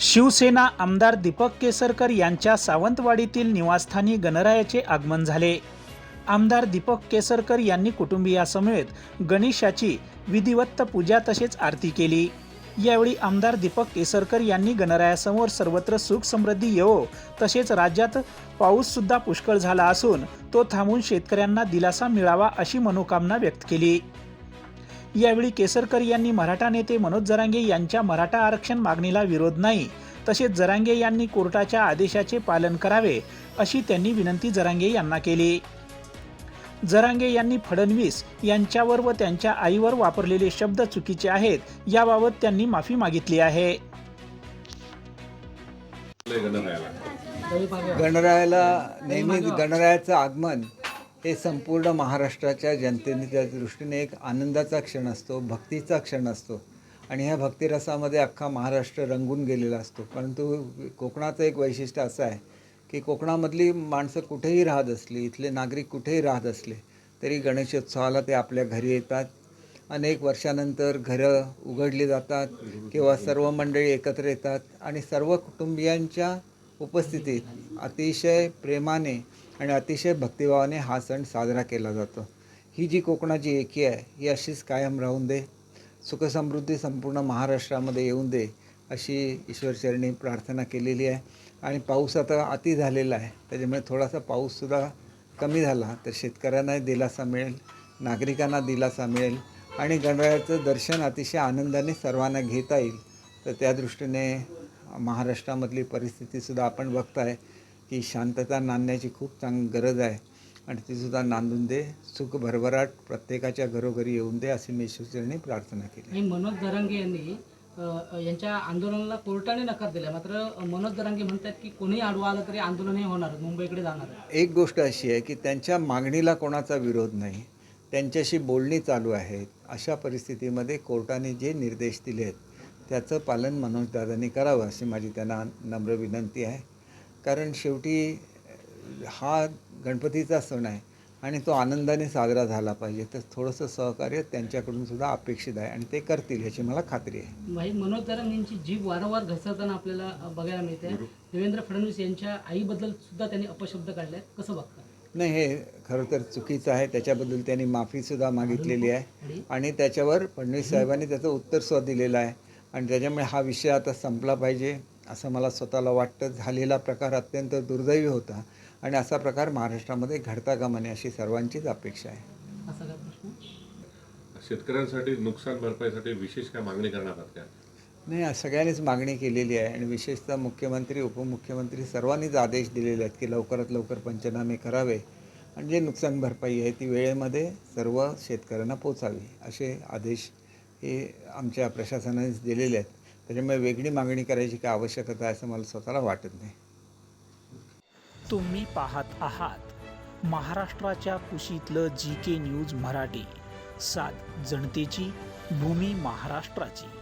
शिवसेना आमदार दीपक केसरकर यांच्या सावंतवाडीतील निवासस्थानी गणरायाचे आगमन झाले. आमदार दीपक केसरकर यांनी कुटुंबियासमवेत गणेशाची विधिवत्त पूजा तसेच आरती केली. यावेळी आमदार दीपक केसरकर यांनी गणरायासमोर सर्वत्र सुख समृद्धी येवो तसेच राज्यात पाऊस सुद्धा पुष्कळ झाला असून तो थांबून शेतकऱ्यांना दिलासा मिळावा अशी मनोकामना व्यक्त केली. यावेळी केसरकर यांनी मराठा नेते मनोज जरांगे यांच्या मराठा आरक्षण मागणीला विरोध नाही तसेच जरांगे यांनी कोर्टाच्या आदेशाचे पालन करावे अशी त्यांनी विनंती जरांगे यांना केली. जरांगे यांनी फडणवीस यांच्यावर व त्यांच्या आईवर वापरलेले शब्द चुकीचे आहेत याबाबत त्यांनी माफी मागितली आहे. गणरायाला नेहमी गणरायाचं आगमन हे संपूर्ण महाराष्ट्राच्या जनतेच्या दृष्टीने एक आनंदाचा क्षण असतो भक्तीचा क्षण असतो. आणि ह्या भक्तिरसामध्ये अख्खा महाराष्ट्र रंगून गेलेला असतो. परंतु कोकणाचं एक वैशिष्ट्य असं आहे की कोकणामधली माणसं कुठेही राहत असली इथले नागरिक कुठेही राहत असले तरी गणेशोत्सवाला ते आपल्या घरी येतात. अनेक वर्षानंतर घरं उघडली जातात किंवा सर्व मंडळी एकत्र येतात. आणि सर्व कुटुंबियांच्या उपस्थितीत अतिशय प्रेमाने आणि अतिशय भक्तिभावाने हा सण साजरा केला जातो. ही जी कोकणाची एकी आहे ही अशीच कायम राहून दे. सुखसमृद्धी संपूर्ण महाराष्ट्रामध्ये येऊन दे अशी ईश्वरचरणी प्रार्थना केलेली आहे. आणि पाऊस आता अति झालेला आहे त्याच्यामुळे थोडासा पाऊससुद्धा कमी झाला तर शेतकऱ्यांनाही दिलासा मिळेल नागरिकांना दिलासा मिळेल आणि गणरायाचं दर्शन अतिशय आनंदाने सर्वांना घेता येईल. तर त्या दृष्टीने महाराष्ट्रामधली परिस्थितीसुद्धा आपण बघताय. की शांतता नांदण्याची खूप चांग गरज आहे. आणि तीसुद्धा नांदून दे. सुख भरभराट प्रत्येकाच्या घरोघरी येऊन दे अशी मी ईश्वरचरणी प्रार्थना केली. आणि मनोज दरांगे यांनी यांच्या आंदोलनाला कोर्टाने नकार दिला मात्र मनोज दरांगे म्हणतात की कोणी आडवा आलं तरी आंदोलन हे होणार मुंबईकडे जाणार. एक गोष्ट अशी आहे की त्यांच्या मागणीला कोणाचा विरोध नाही. त्यांच्याशी बोलणी चालू आहेत अशा परिस्थितीमध्ये कोर्टाने जे निर्देश दिले आहेत त्याचं पालन मनोजदादांनी करावं अशी माझी त्यांना नम्र विनंती आहे. कारण शेवटी हा गणपतीचा सण आहे आणि तो आनंदाने साजरा झाला पाहिजे. तर थोडंसं सहकार्य त्यांच्याकडून सुद्धा अपेक्षित आहे आणि ते करतील ह्याची मला खात्री आहे. भाई मनोज यांची जीभ वारंवार घसरताना आपल्याला बघायला मिळते देवेंद्र फडणवीस यांच्या आईबद्दल सुद्धा त्यांनी अपशब्द काढले कसं बघता? नाही हे खरं तर चुकीचं आहे. त्याच्याबद्दल त्यांनी माफीसुद्धा मागितलेली आहे. आणि त्याच्यावर फडणवीस साहेबांनी त्याचं उत्तरसुद्धा दिलेलं आहे. आणि त्याच्यामुळे हा विषय आता संपला पाहिजे. असं मला स्वतःला वाटतं झालेला प्रकार अत्यंत दुर्दैवी होता आणि असा प्रकार महाराष्ट्रामध्ये घडता कामा नये अशी सर्वांचीच अपेक्षा आहे. शेतकऱ्यांसाठी नुकसान भरपाईसाठी विशेष काय मागणी करणार आहात का? नाही आज सगळ्यांनीच मागणी केलेली आहे आणि विशेषतः मुख्यमंत्री उपमुख्यमंत्री सर्वांनीच आदेश दिलेले आहेत की लवकरात लवकर पंचनामे करावे आणि जे नुकसान भरपाई आहे ती वेळेमध्ये सर्व शेतकऱ्यांना पोचावी असे आदेश हे आमच्या प्रशासनानेच दिलेले आहेत. त्याच्यामुळे वेगळी मागणी करायची काय आवश्यकता आहे असं मला स्वतःला वाटत नाही. तुम्ही पाहत आहात महाराष्ट्राच्या कुशीतलं जी के न्यूज मराठी. सात जनतेची भूमी महाराष्ट्राची.